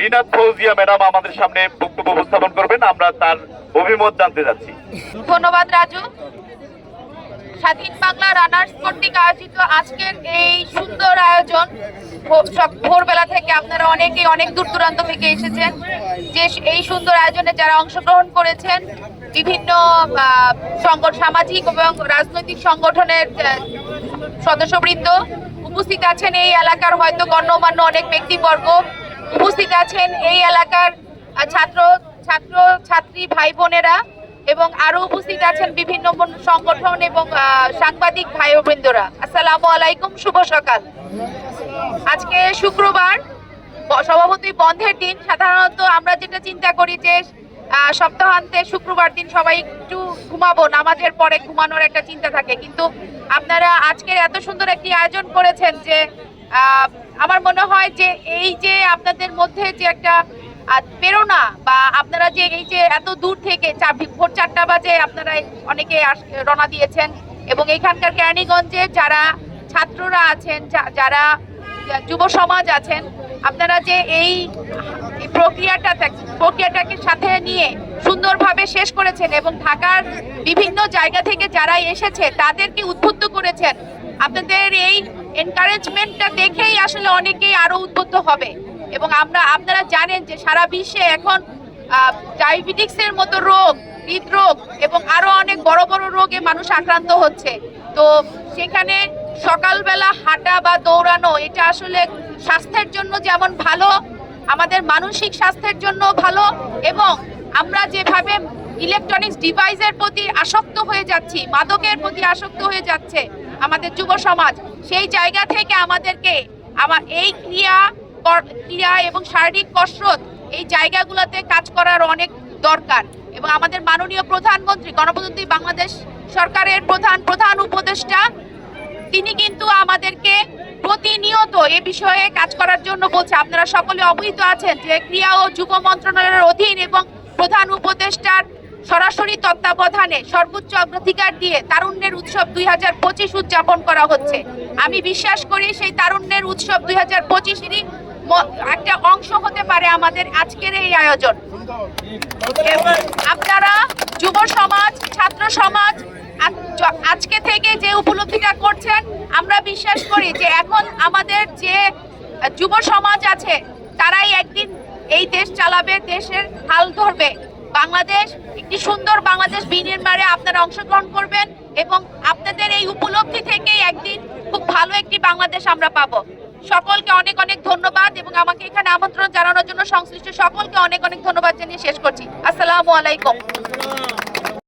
Rinat Fouzia madam আমাদের সামনে বক্তব্য উপস্থাপন করবেন, আমরা তার অভিমত জানতে যাচ্ছি। ধন্যবাদ, রাজু। স্বাধীন বাংলা রানার্স কর্তৃক আয়োজিত আজকের এই সুন্দর আয়োজন ভোরবেলা থেকে আপনারা অনেকেই অনেক দূর দূরান্ত থেকে এসেছেন। যে এই সুন্দর আয়োজনে যারা অংশগ্রহণ করেছেন, বিভিন্ন সামাজিক এবং রাজনৈতিক সংগঠনের সদস্যবৃন্দ উপস্থিত আছেন এই এলাকার হয়তো গণ্যমান্য অনেক ব্যক্তিবর্গ। উপস্থিত আছেন এই এলাকার ছাত্র ছাত্র, ছাত্রী ভাই বোনেরা এবং আরও উপস্থিত আছেন বিভিন্ন সংগঠন এবং সাংবাদিক ভাই বৃন্দরা। আসসালামু আলাইকুম, শুভ সকাল। আজকে শুক্রবার সভাপতি বন্ধের দিন। সাধারণত আমরা যেটা চিন্তা করি যে সপ্তাহান্তে শুক্রবার দিন সবাই একটু ঘুমাবো, নামাজের পরে ঘুমানোর একটা চিন্তা থাকে। কিন্তু আপনারা আজকের এত সুন্দর একটি আয়োজন করেছেন যে আমার মনে হয় যে এই যে আপনাদের মধ্যে যে একটা প্রেরণা বা আপনারা যে এই যে এত দূর থেকে ভোর চারটা বাজে আপনারা অনেকে রওনা দিয়েছেন এবং এখানকার কেরানীগঞ্জে যারা ছাত্ররা আছেন যারা যুব সমাজ আছেন, আপনারা যে এই এই প্রক্রিয়াটা প্রক্রিয়াটাকে সাথে নিয়ে সুন্দরভাবে শেষ করেছেন এবং ঢাকার বিভিন্ন জায়গা থেকে যারা এসেছে, তাদেরকে উদ্বুদ্ধ করেছেন। আপনাদের এই এনকারেজমেন্টটা দেখেই আসলে অনেকেই আরও উদ্বুদ্ধ হবে। এবং আমরা, আপনারা জানেন যে সারা বিশ্বে এখন ডায়াবেটিক্সের মতো রোগ, হৃদরোগ এবং আরও অনেক বড় বড় রোগে মানুষ আক্রান্ত হচ্ছে। তো সেখানে সকালবেলা হাঁটা বা দৌড়ানো, এটা আসলে স্বাস্থ্যের জন্য যেমন ভালো, আমাদের মানসিক স্বাস্থ্যের জন্য ভালো এবং আমরা যেভাবে ইলেকট্রনিক্স ডিভাইসের প্রতি আসক্ত হয়ে যাচ্ছি, মাদকের প্রতি আসক্ত হয়ে যাচ্ছে আমাদের যুব সমাজ, সেই জায়গা থেকে আমাদেরকে আমার এই ক্রিয়া, কর- ক্রিয়া এবং শারীরিক কসরত এই জায়গাগুলোতে কাজ করার অনেক দরকার। এবং আমাদের মাননীয় প্রধানমন্ত্রী, গণপ্রজাতন্ত্রী বাংলাদেশ সরকারের প্রধান প্রধান উপদেষ্টা, তিনি কিন্তু আমাদেরকে প্রতিনিয়ত এ বিষয়ে কাজ করার জন্য বলছে। আপনারা সকলে অবহিত আছেন যে ক্রিয়া ও যুব মন্ত্রণালয়ের অধীন এবং প্রধান উপদেষ্টার সরাসরি তত্ত্বাবধানে সর্বোচ্চ অগ্রাধিকার দিয়ে তারুণ্যের উৎসব দুই হাজার পঁচিশ উদযাপন করা হচ্ছে। আমি বিশ্বাস করি সেই তারুণ্যের উৎসব দুই হাজার পঁচিশেরই একটা অংশ হতে পারে আমাদের আজকের এই আয়োজন। আপনারা যুব সমাজ, ছাত্র সমাজ, আজ- আজকে থেকে যে উপলব্ধিটা করছেন, আমরা বিশ্বাস করি যে এখন আমাদের যে যুব সমাজ আছে, তারাই একদিন এই দেশ চালাবে, দেশের হাল ধরবে। বাংলাদেশ, একটি সুন্দর বাংলাদেশ বিনির্মাণে আপনারা অংশগ্রহণ করবেন এবং আপনাদের এই উপলব্ধি থেকে একদিন খুব ভালো একটি বাংলাদেশ আমরা পাবো। সকলকে অনেক অনেক ধন্যবাদ এবং আমাকে এখানে আমন্ত্রণ জানানোর জন্য সংশ্লিষ্ট সকলকে অনেক অনেক ধন্যবাদ জানিয়ে শেষ করছি। আসসালামু আলাইকুম।